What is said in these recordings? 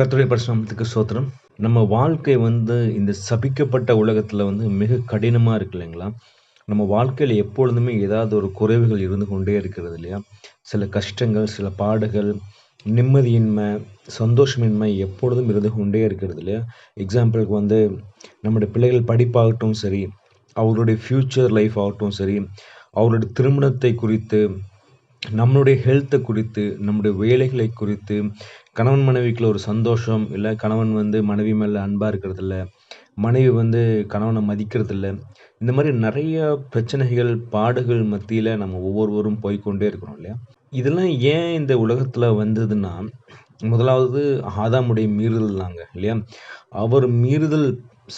கத்துடைய பரிசுமத்துக்கு சோத்திரம் நம்ம வாழ்க்கை வந்து இந்த சபிக்கப்பட்ட உலகத்தில் வந்து மிக கடினமாக இருக்கு இல்லைங்களா? நம்ம வாழ்க்கையில் எப்பொழுதுமே ஏதாவது ஒரு குறைவுகள் இருந்து கொண்டே இருக்கிறது இல்லையா? சில கஷ்டங்கள் சில பாடுகள் நிம்மதியின்மை சந்தோஷமின்மை எப்பொழுதும் இருந்து கொண்டே இருக்கிறது இல்லையா? எக்ஸாம்பிளுக்கு வந்து நம்முடைய பிள்ளைகள் படிப்பாகட்டும் சரி அவர்களுடைய ஃப்யூச்சர் லைஃப் ஆகட்டும் சரி அவருடைய திருமணத்தை குறித்து நம்மளுடைய ஹெல்த்தை குறித்து நம்முடைய வேலைகளை குறித்து கணவன் மனைவிக்குள்ள ஒரு சந்தோஷம் இல்லை கணவன் வந்து மனைவி மேலே அன்பாக இருக்கிறதில்ல மனைவி வந்து கணவனை மதிக்கிறதில்ல இந்த மாதிரி நிறைய பிரச்சனைகள் பாடுகள் மத்தியில் நம்ம ஒவ்வொருவரும் போய்க்கொண்டே இருக்கிறோம் இல்லையா? இதெல்லாம் ஏன் இந்த உலகத்தில் வந்ததுன்னா முதலாவது ஆதாமுடைய மீறுதல் தாங்க இல்லையா? அவர் மீறுதல்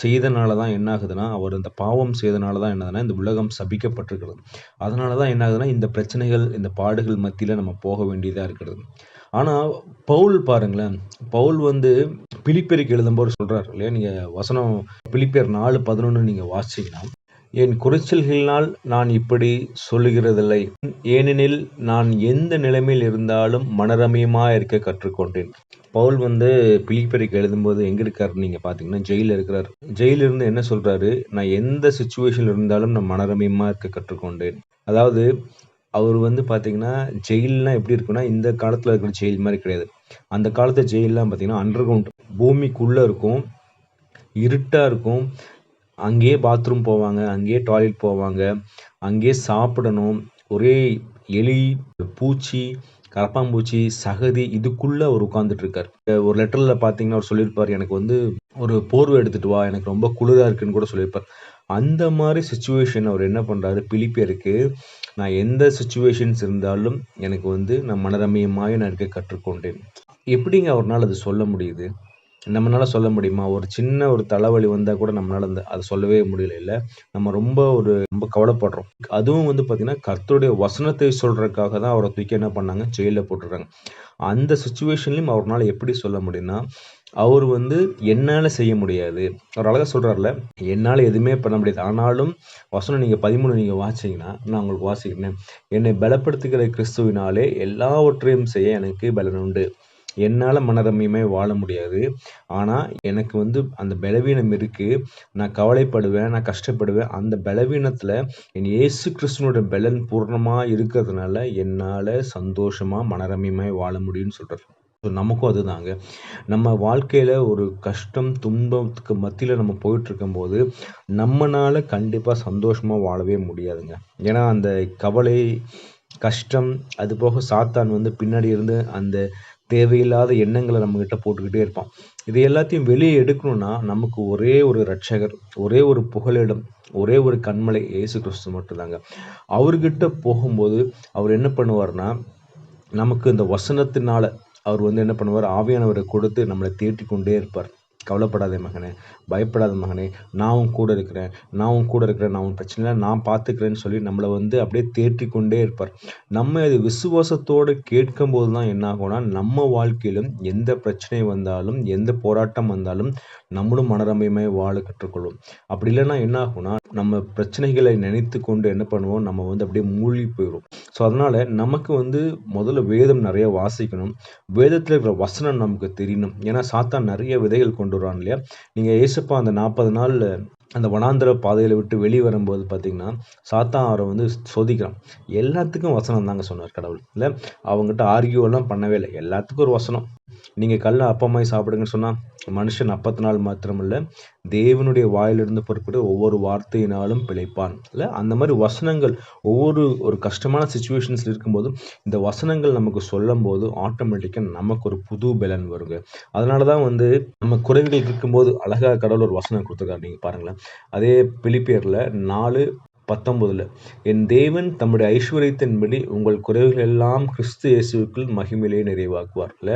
செய்தனால தான் என்ன ஆகுதுன்னா அவர் இந்த பாவம் செய்தனால தான் என்னதுன்னா இந்த உலகம் சபிக்கப்பட்டிருக்கிறது. அதனால தான் என்ன ஆகுதுன்னா இந்த பிரச்சனைகள் இந்த பாடுகள் மத்தியில் நம்ம போக வேண்டியதாக இருக்கிறது. ஆனால் பவுல் பாருங்களேன் பவுல் வந்து பிலிப்பேருக்கு எழுதும்போது சொல்கிறார் இல்லையா? நீங்கள் வசனம் பிலிப்பேர் நாலு பதினொன்று நீங்கள் வாசிங்கன்னா என் குறைச்சல்களினால் நான் இப்படி சொல்லுகிறதில்லை. ஏனெனில் நான் எந்த நிலைமையில் இருந்தாலும் மனரமியமாக இருக்க கற்றுக்கொண்டேன். பவுல் வந்து பிலிப்பெருக்கு எழுதும்போது எங்கே இருக்காரு நீங்கள் பார்த்தீங்கன்னா ஜெயிலில் இருக்கிறார். ஜெயிலில் இருந்து என்ன சொல்கிறாரு நான் எந்த சுச்சுவேஷனில் இருந்தாலும் நான் மனரமியமாக இருக்க கற்றுக்கொண்டேன். அதாவது அவர் வந்து பார்த்தீங்கன்னா ஜெயிலெலாம் எப்படி இருக்குன்னா இந்த காலத்தில் இருக்கிற ஜெயில் மாதிரி கிடையாது. அந்த காலத்து ஜெயிலெலாம் பார்த்தீங்கன்னா அண்டர் கிரவுண்ட் பூமிக்குள்ளே இருக்கும் இருட்டாக இருக்கும். அங்கேயே பாத்ரூம் போவாங்க அங்கேயே டாய்லெட் போவாங்க அங்கேயே சாப்பிடணும். ஒரே எலி பூச்சி கரப்பாம்பூச்சி சகதி இதுக்குள்ளே அவர் உட்காந்துட்ருக்கார் ஒரு லெட்டரில் பார்த்தீங்கன்னா அவர் சொல்லியிருப்பார் எனக்கு வந்து ஒரு போர்வை எடுத்துகிட்டு வா எனக்கு ரொம்ப குளிராக இருக்குன்னு கூட சொல்லியிருப்பார். அந்த மாதிரி சுச்சுவேஷன் அவர் என்ன பண்ணுறாரு பிலிப்பியருக்கு நான் எந்த சுச்சுவேஷன்ஸ் இருந்தாலும் எனக்கு வந்து நான் மனரமியமாக நான் இருக்க கற்றுக்கொண்டேன். எப்படிங்க அவர்னால் அது சொல்ல முடியுது? நம்மளால சொல்ல முடியுமா? ஒரு சின்ன ஒரு தலைவலி வந்தால் கூட நம்மளால அந்த அதை சொல்லவே முடியல இல்லை? நம்ம ரொம்ப ஒரு ரொம்ப கவலைப்படுறோம். அதுவும் வந்து பார்த்திங்கன்னா கர்த்தருடைய வசனத்தை சொல்கிறதுக்காக தான் அவரை தூக்கி என்ன பண்ணாங்க? ஜெயிலில் போட்டுடுறாங்க. அந்த சுச்சுவேஷன்லையும் அவரால் எப்படி சொல்ல முடியும்னா அவர் வந்து என்னால் செய்ய முடியாது. அவர் அழகாக சொல்கிறார்ல என்னால் எதுவுமே பண்ண முடியாது. ஆனாலும் வசனம் நீங்கள் பதிமூணு நீங்கள் வாசிங்கன்னா நான் உங்களுக்கு வாசிக்கிறேன். என்னை பலப்படுத்துகிற கிறிஸ்துவினாலே எல்லாவற்றையும் செய்ய எனக்கு பலன் உண்டு. என்னால் மனரம்யமே வாழ முடியாது. ஆனால் எனக்கு வந்து அந்த பலவீனம் இருக்குது நான் கவலைப்படுவேன் நான் கஷ்டப்படுவேன். அந்த பலவீனத்தில் என் இயேசு கிறிஸ்துவனோட பலன் பூர்ணமாக இருக்கிறதுனால என்னால் சந்தோஷமாக மனரம்யமாக வாழ முடியும்னு சொல்கிறார் ஸோ நமக்கும் அதுதாங்க. நம்ம வாழ்க்கையில் ஒரு கஷ்டம் துன்பத்துக்கு மத்தியில் நம்ம போயிட்டுருக்கும்போது நம்மளால் கண்டிப்பாக சந்தோஷமாக வாழவே முடியாதுங்க. ஏன்னா அந்த கவலை கஷ்டம் அது போக சாத்தான் வந்து பின்னாடி இருந்து அந்த தேவையில்லாத எண்ணங்களை நம்மக்கிட்ட போட்டுக்கிட்டே இருப்பான். இது எல்லாத்தையும் வெளியே எடுக்கணும்னா நமக்கு ஒரே ஒரு ரட்சகர் ஒரே ஒரு புகலிடம் ஒரே ஒரு கண்மலை ஏசு கிறிஸ்து மட்டும்தாங்க. அவர்கிட்ட போகும்போது அவர் என்ன பண்ணுவார்னா நமக்கு இந்த வசனத்தினால அவர் வந்து என்ன பண்ணுவார்? ஆவியானவரை கொடுத்து நம்மளை தேட்டி கொண்டே இருப்பார். கவலைப்படாத மகனே பயப்படாத மகனே. நான் உன் கூட இருக்கிறேன் நான் உன் கூட இருக்கிறேன் நான் உன் பிரச்சனையில் நான் பார்த்துக்கிறேன்னு சொல்லி நம்மளை வந்து அப்படியே தேற்றி கொண்டே இருப்பார். நம்ம அது விசுவாசத்தோடு கேட்கும்போது தான் என்ன ஆகும்னா நம்ம வாழ்க்கையிலும் எந்த பிரச்சனை வந்தாலும் எந்த போராட்டம் வந்தாலும் நம்மளும் மனரமையமாய் வாழ கற்றுக்கொள்வோம். அப்படி இல்லைன்னா என்ன ஆகும்னா நம்ம பிரச்சனைகளை நினைத்து கொண்டு என்ன பண்ணுவோம் நம்ம வந்து அப்படியே மூழ்கி போயிடும் ஸோ அதனால் நமக்கு வந்து முதல்ல வேதம் நிறைய வாசிக்கணும். வேதத்தில் இருக்கிற வசனம் நமக்கு தெரியணும். ஏன்னா சாத்தான் நிறைய விதைகள் கொண்டு வரான் இல்லையா? நீங்கள் ஏசப்பா அந்த நாற்பது நாள் அந்த வனாந்திர பாதையில் விட்டு வெளியே வரும்போது பார்த்தீங்கன்னா சாத்தான் அவரை வந்து சோதிக்கிறான். எல்லாத்துக்கும் வசனம் தாங்க சொன்னார் கடவுள். இல்லை அவங்ககிட்ட ஆர்கியூலாம் பண்ணவே இல்லை. எல்லாத்துக்கும் ஒரு வசனம். நீங்கள் கல்ல அப்பமாய் சாப்பிடுங்கன்னு சொன்னால் மனுஷன் அப்பத்து நாள் மாத்திரமில்ல தேவனுடைய வாயிலிருந்து பொறுப்பிட்டு ஒவ்வொரு வார்த்தையினாலும் பிழைப்பான். இல்லை அந்த மாதிரி வசனங்கள் ஒவ்வொரு ஒரு கஷ்டமான சுச்சுவேஷன்ஸில் இருக்கும்போது இந்த வசனங்கள் நமக்கு சொல்லும் போது ஆட்டோமேட்டிக்காக நமக்கு ஒரு புது பலன் வருங்க. அதனால தான் வந்து நம்ம குறைவுகள் இருக்கும்போது அழகாக கடவுள் ஒரு வசனம் கொடுத்துருக்காரு. நீங்கள் பாருங்களேன். அதே பிலிப்பியரில் நாலு பத்தொன்பதுல என் தேவன் தம்முடைய ஐஸ்வர்யத்தின்படி உங்கள் குறைவுகள் எல்லாம் கிறிஸ்து இயேசுக்குள் மகிமையிலே நிறைவாக்குவார்ல.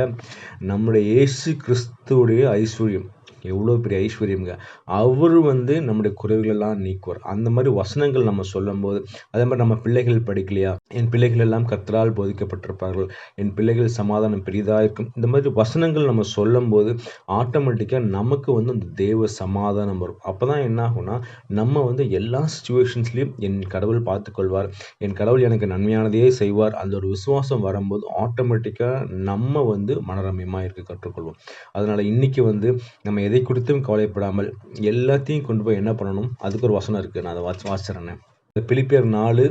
நம்முடைய இயேசு கிறிஸ்துவுடைய ஐஸ்வர்யம். எவ்வளோ பெரிய ஐஸ்வர்யம்ங்க. அவர் வந்து நம்முடைய குறைவுகளெல்லாம் நீக்குவார். அந்த மாதிரி வசனங்கள் நம்ம சொல்லும்போது அதே மாதிரி நம்ம பிள்ளைகள் படிக்கலையா? என் பிள்ளைகள் எல்லாம் கத்தரால் போதிக்கப்பட்டிருப்பார்கள். என் பிள்ளைகள் சமாதானம் பெரிதாக இருக்கும். இந்த மாதிரி வசனங்கள் நம்ம சொல்லும்போது ஆட்டோமேட்டிக்காக நமக்கு வந்து அந்த தேவ சமாதானம் வரும். அப்போ தான் என்ன ஆகும்னா நம்ம வந்து எல்லா சுச்சுவேஷன்ஸ்லேயும் என் கடவுள் பார்த்துக்கொள்வார். என் கடவுள் எனக்கு நன்மையானதையே செய்வார். அந்த ஒரு விசுவாசம் வரும்போது ஆட்டோமேட்டிக்காக நம்ம வந்து மனரம்யமாக இருக்க கற்றுக்கொள்வோம். அதனால் இன்றைக்கி வந்து நம்ம எதை குறித்தும் கவலைப்படாமல் எல்லாத்தையும் கொண்டு போய் என்ன பண்ணணும்? அதுக்கு ஒரு வசனம் இருக்குது நான் அதை வாசி வாசிக்கிறேன் பிலிப்பியர் நாலு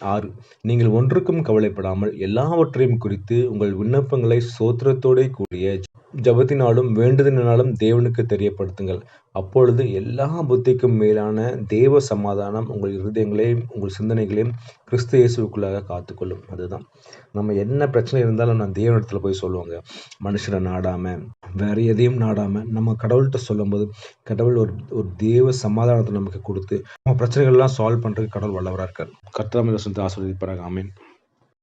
ஆறு. நீங்கள் ஒன்றுக்கும் கவலைப்படாமல் எல்லாவற்றையும் குறித்து உங்கள் விண்ணப்பங்களை சோத்திரத்தோടെ கூடிய ஜபத்தினாலும் வேண்டுதலினாலும் தேவனுக்கு தெரியப்படுத்துங்கள். அப்பொழுது எல்லா புத்திக்கும் மேலான தேவ சமாதானம் உங்கள் இருதயங்களையும் உங்கள் சிந்தனைகளையும் கிறிஸ்து இயேசுக்குள்ளாக காத்துக்கொள்ளும். அதுதான். நம்ம என்ன பிரச்சனை இருந்தாலும் நான் தேவனிடத்துல போய் சொல்லுவாங்க. மனுஷனை நாடாமல் வேற எதையும் நாடாமல் நம்ம கடவுள்கிட்ட சொல்லும்போது கடவுள் ஒரு ஒரு தேவ சமாதானத்தை நமக்கு கொடுத்து நம்ம பிரச்சனைகள்லாம் சால்வ் பண்ணுறதுக்கு கடவுள் வல்லவராக இருக்கார். கர்த்தராம ஆசிரியப்பாராக ஆமீன்.